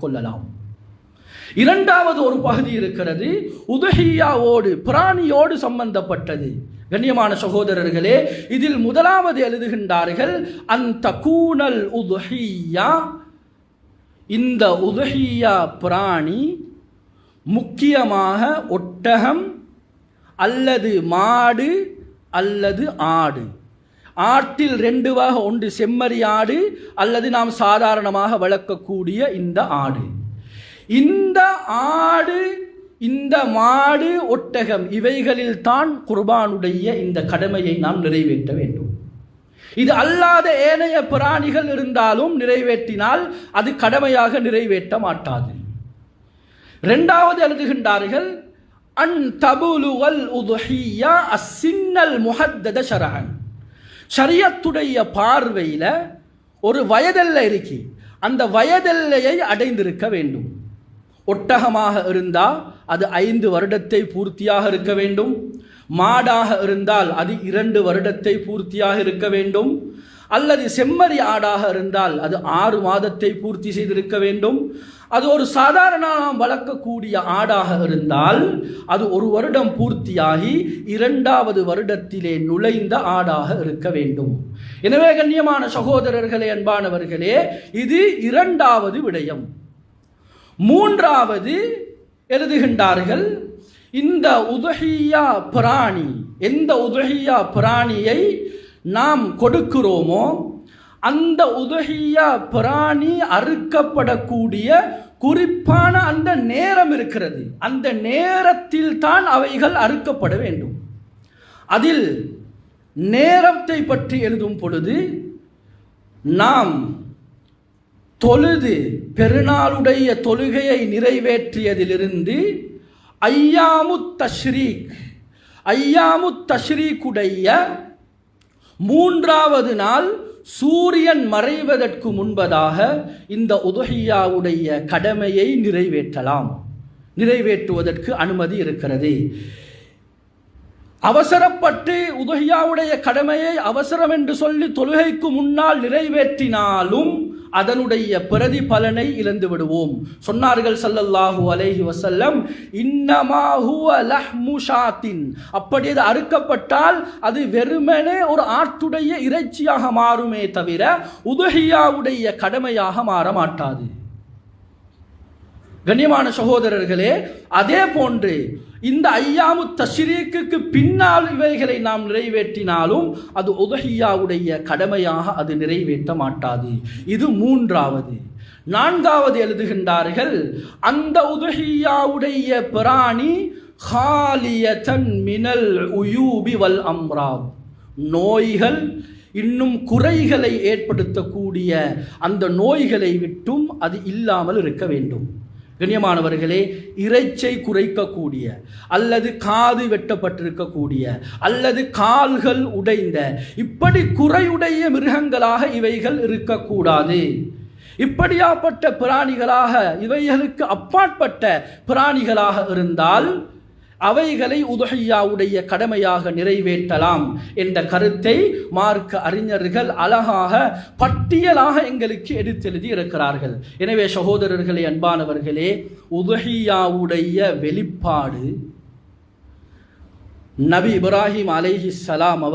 கொள்ளலாம். இரண்டாவது ஒரு பகுதி இருக்கிறது உதஹியாவோடு பிராணியோடு சம்பந்தப்பட்டது. கண்ணியமான சகோதரர்களே இதில் முதலாவது எழுதுகின்றார்கள் அந்த கூனல் உதுஹியா. இந்த உதுஹியா பிராணி முக்கியமாக ஒட்டகம் அல்லது மாடு அல்லது ஆடு. ஆட்டில் ரெண்டு வகை ஒன்று செம்மறி ஆடு அல்லது நாம் சாதாரணமாக வளர்க்கக்கூடிய இந்த ஆடு. இந்த ஆடு இந்த மாடு ஒட்டகம் இவைகளில் தான் குர்பானுடைய இந்த கடமையை நாம் நிறைவேற்ற வேண்டும். இது அல்லாத ஏனைய பிராணிகள் இருந்தாலும் நிறைவேற்றினால் அது கடமையாக நிறைவேற்ற மாட்டாது. இரண்டாவது எழுதுகின்றார்கள் அன் தபுலுவல் உதுஹியா அசின்னல் முஹத்தத ஷரஹன் ஷரியத்துடைய பார்வையில் ஒரு வயதெல்லை இருக்கு அந்த வயதெல்லையை அடைந்திருக்க வேண்டும். ஒட்டகமாக இருந்தால் அது ஐந்து வருடத்தை பூர்த்தியாக இருக்க வேண்டும். மாடாக இருந்தால் அது இரண்டு வருடத்தை பூர்த்தியாக இருக்க வேண்டும். அல்லது செம்மறி ஆடாக இருந்தால் அது ஆறு மாதத்தை பூர்த்தி செய்திருக்க வேண்டும். அது ஒரு சாதாரண வளர்க்கக்கூடிய ஆடாக இருந்தால் அது ஒரு வருடம் பூர்த்தியாகி இரண்டாவது வருடத்திலே நுழைந்த ஆடாக இருக்க வேண்டும். எனவே கண்ணியமான சகோதரர்களே அன்பானவர்களே இது இரண்டாவது விடயம். மூன்றாவது எழுதுகின்றார்கள் இந்த உதகியா பிராணி எந்த உதகியா பிராணியை நாம் கொடுக்கிறோமோ அந்த உதகியா பிராணி அறுக்கப்படக்கூடிய குறிப்பான அந்த நேரம் இருக்கிறது. அந்த நேரத்தில் தான் அவைகள் அறுக்கப்பட வேண்டும். அதில் நேரத்தை பற்றி எழுதும் பொழுது நாம் தொழுது பெருநாளுடைய தொழுகையை நிறைவேற்றியதிலிருந்து ஐயாமு தஷ்ரீக் ஐயாமு தஷ்ரீக்குடைய மூன்றாவது நாள் சூரியன் மறைவதற்கு முன்பதாக இந்த உதகையாவுடைய கடமையை நிறைவேற்றலாம். நிறைவேற்றுவதற்கு அனுமதி இருக்கிறது. அவசரப்பட்டு உதகையாவுடைய கடமையை அவசரம் என்று சொல்லி தொழுகைக்கு முன்னால் நிறைவேற்றினாலும் அதனுடைய பிரதிபலனை இழந்து விடுவோம். சொன்னார்கள் சல்லல்லாஹு அலைஹி வசல்லம் இன்னமா அப்படி அது அறுக்கப்பட்டால் அது வெறுமனே ஒரு ஆட்டுடைய இறைச்சியாக மாறுமே தவிர உதஹியாவுடைய கடமையாக மாற மாட்டாது. கண்ணியமான சகோதரர்களே அதே போன்று இந்த ஐயாமு தஷ்ரீக்கு பின்னால் இவைகளை நாம் நிறைவேற்றினாலும் அது உதஹியாவுடைய கடமையாக அது நிறைவேற்ற மாட்டாது. இது மூன்றாவது. நான்காவது எழுதுகின்றார்கள் அந்த உதஹியாவுடைய பிராணி ஹாலியதன் மினல் உயூபி வல் அம்ராவ். நோய்கள் இன்னும் குறைகளை ஏற்படுத்தக்கூடிய அந்த நோய்களை விட்டும் அது இல்லாமல் இருக்க வேண்டும். கண்ணியமானவர்களே இறைச்சை குறைக்கக்கூடிய அல்லது காது வெட்டப்பட்டிருக்கக்கூடிய அல்லது கால்கள் உடைந்த இப்படி குறையுடைய மிருகங்களாக இவைகள் இருக்கக்கூடாது. இப்படியாப்பட்ட பிராணிகளாக இவைகளுக்கு அப்பாற்பட்ட பிராணிகளாக இருந்தால் அவைகளை உதகையாவுடைய கடமையாக நிறைவேற்றலாம் என்ற கருத்தை மார்க்க அறிஞர்கள் அழகாக பட்டியலாக எங்களுக்கு எடுத்தெழுதி இருக்கிறார்கள். எனவே சகோதரர்களே அன்பானவர்களே உதகையாவுடைய வெளிப்பாடு நபி இப்ராஹிம் அலைஹி சலாம் அவர்